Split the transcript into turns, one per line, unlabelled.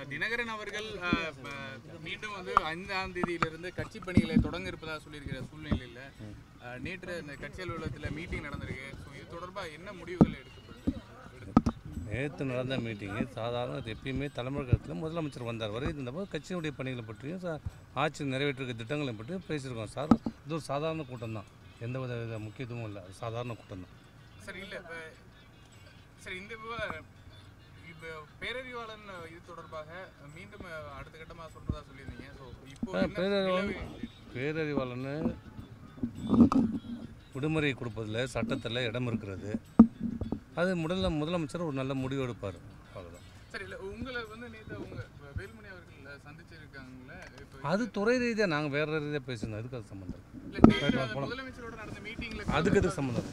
தினகரன் அவர்கள் மீண்டும் வந்து ஐந்தாம் தேதியிலிருந்து கட்சி பணிகளை தொடங்க இருப்பதாக சொல்லியிருக்கிற சூழ்நிலையில் நேற்று இந்த கட்சி அலுவலகத்தில் மீட்டிங் நடந்திருக்கு. ஸோ இது தொடர்பாக என்ன முடிவுகள் எடுக்கப்பட்டு
நேற்று நடந்த மீட்டிங்கு சாதாரண அது எப்பயுமே தலைமுறைக்கத்தில் முதலமைச்சர் வந்தார். வரை இருந்தபோது கட்சியினுடைய பணிகளை பற்றியும் ஆட்சி நிறைவேற்றிருக்க திட்டங்களை பற்றியும் பேசியிருக்கோம். சார் இது ஒரு சாதாரண கூட்டம் தான் எந்த வித முக்கியத்துவமும் இல்லை. சாதாரண கூட்டம் தான்
சரி இல்லை சரி இந்த பேரறிவாளன் இது தொடர்பாக மீண்டும் அடுத்த கட்டமாக சொல்றதா சொல்லியிருந்தீங்க. ஸோ இப்போ
பேரறிவாளன் பேரறிவாளன்னு விடுமுறை கொடுப்பதில் சட்டத்தில் இடம் இருக்கிறது. அது முதல்ல முதலமைச்சர் ஒரு நல்ல முடிவு எடுப்பார். அவ்வளோதான்
சரி இல்லை உங்களை வந்து நேற்று உங்க வேலுமணி அவர்கள் சந்திச்சிருக்காங்களே
அது துறை ரீதியாக நாங்கள் வேறு ரீதியாக பேசணும் அதுக்கு அது சம்மந்தம் அதுக்கு அது சம்மந்தம்